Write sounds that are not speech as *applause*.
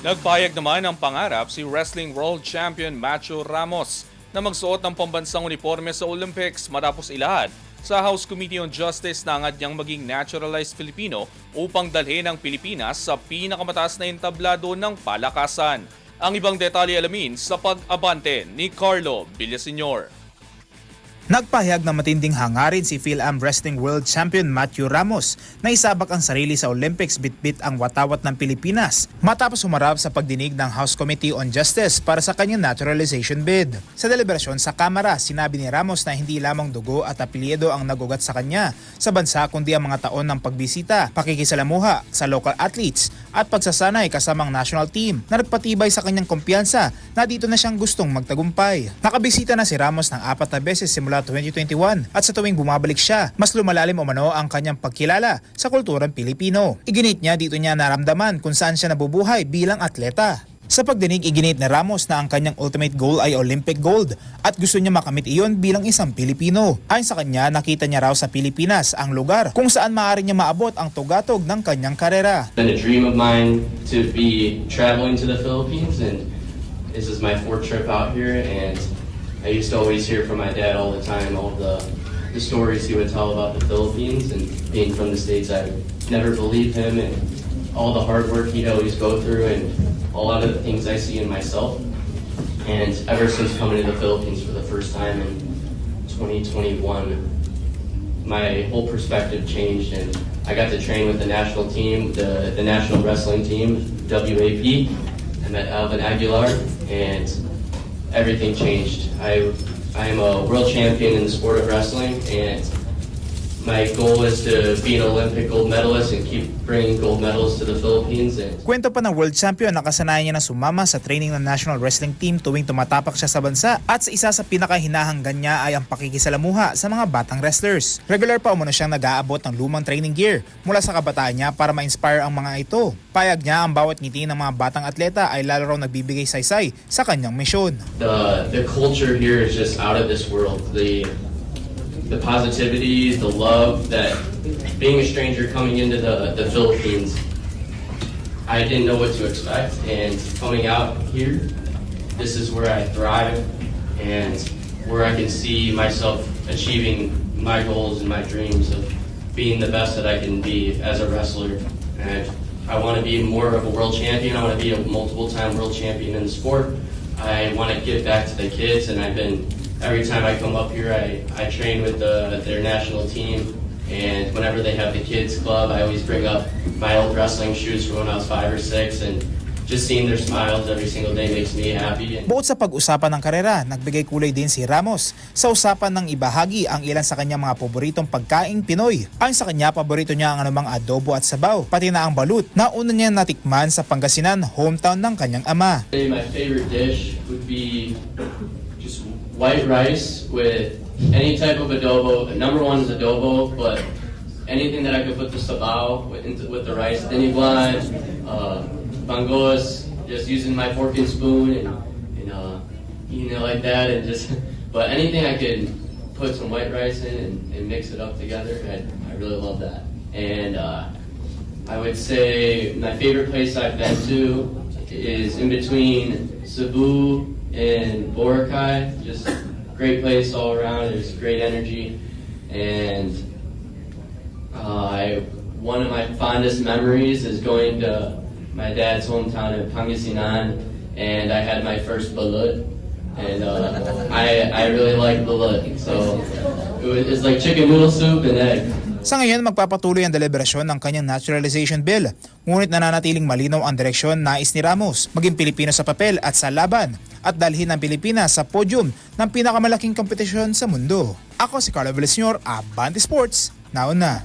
Nagpayag naman ng pangarap si Wrestling World Champion Macho Ramos na magsuot ng pambansang uniforme sa Olympics matapos ilahad sa House Committee on Justice na angad niyang maging naturalized Filipino upang dalhin ang Pilipinas sa pinakamataas na entablado ng palakasan. Ang ibang detalye alamin sa pag-abante ni Carlo Villaseñor. Nagpahayag na matinding hangarin si Phil-Am Wrestling World Champion Matthew Ramos na isabak ang sarili sa Olympics bitbit ang watawat ng Pilipinas matapos humarap sa pagdinig ng House Committee on Justice para sa kanyang naturalization bid. Sa deliberasyon sa Kamara, sinabi ni Ramos na hindi lamang dugo at apelyido ang nagugat sa kanya sa bansa kundi ang mga taon ng pagbisita, pakikisalamuha sa local athletes at pagsasanay kasamang national team na nagpatibay sa kanyang kumpiyansa na dito na siyang gustong magtagumpay. Nakabisita na si Ramos ng apat na beses simula 2021 at sa tuwing bumabalik siya, mas lumalalim umano ang kanyang pagkilala sa kulturang Pilipino. Iginit niya dito niya naramdaman kung saan siya nabubuhay bilang atleta. Sa pagdinig, iginit ni Ramos na ang kanyang ultimate goal ay Olympic gold at gusto niya makamit iyon bilang isang Pilipino. Ayon sa kanya, nakita niya raw sa Pilipinas ang lugar kung saan maaari niya maabot ang tugatog ng kanyang karera. been a dream of mine to be traveling to the Philippines, and this is my fourth trip out here. And I used to always hear from my dad all the time all the the stories he would tell about the Philippines. And being from the states, I never believe him and all the hard work he'd always go through, and a lot of the things I see in myself. And ever since coming to the Philippines for the first time in 2021, my whole perspective changed and I got to train with the national team, the, the national wrestling team, WAP. I met Alvin Aguilar and everything changed. I, I am a world champion in the sport of wrestling and my goal is to be an Olympic gold medalist and keep bringing gold medals to the Philippines and Kwento pa ng world champion na kasanayan niya na sumama sa training ng national wrestling team tuwing tumatapak siya sa bansa at sa isa sa pinakahinahanggan niya ay ang pakikisalamuha sa mga batang wrestlers. Regular pa umano siyang nag-aabot ng lumang training gear mula sa kabataan niya para ma-inspire ang mga ito. Payag niya ang bawat ngiti ng mga batang atleta ay lalo raw nagbibigay saysay sa kanyang misyon. the the culture here is just out of this world. The the positivity, the love that being a stranger coming into the, the Philippines, I didn't know what to expect. And coming out here, this is where I thrive and where I can see myself achieving my goals and my dreams of being the best that I can be as a wrestler. And I want to be more of a world champion. I want to be a multiple time world champion in the sport. I want to give back to the kids, and I've been every time I come up here, I, I train with the, their national team. And whenever they have the kids club, I always bring up my old wrestling shoes from when I was five or six, and just seeing their smiles every single day makes me happy. Bukod sa pag-usapan ng karera, nagbigay kulay din si Ramos sa usapan ng ibahagi ang ilan sa kanyang mga paboritong pagkaing Pinoy. Ayon sa kanya, paborito niya ang anumang adobo at sabaw, pati na ang balut na una niya natikman sa Pangasinan, hometown ng kanyang ama. my favorite dish would be white rice with any type of adobo. Number one is adobo, but anything that I could put the sabaw with, with the rice, diniguan, uh, bangos, just using my fork and spoon and, and uh, eating it like that, and just. *laughs* But anything I could put some white rice in and, and mix it up together, I, I really love that. And uh, I would say my favorite place I've been to is in between Cebu and Boracay. Just great place all around. There's great energy, and uh, I one of my fondest memories is going to my dad's hometown of Pangasinan, and I had my first balut, and uh, I I really like balut. So it was it's like chicken noodle soup and egg. Sa ngayon, magpapatuloy ang deliberasyon ng kanyang naturalization bill. Ngunit nananatiling malinaw ang direksyon nais ni Ramos, maging Pilipino sa papel at sa laban, at dalhin ang Pilipinas sa podium ng pinakamalaking kompetisyon sa mundo. Ako si Carlo Villaseñor, Abante Sports. Nauna.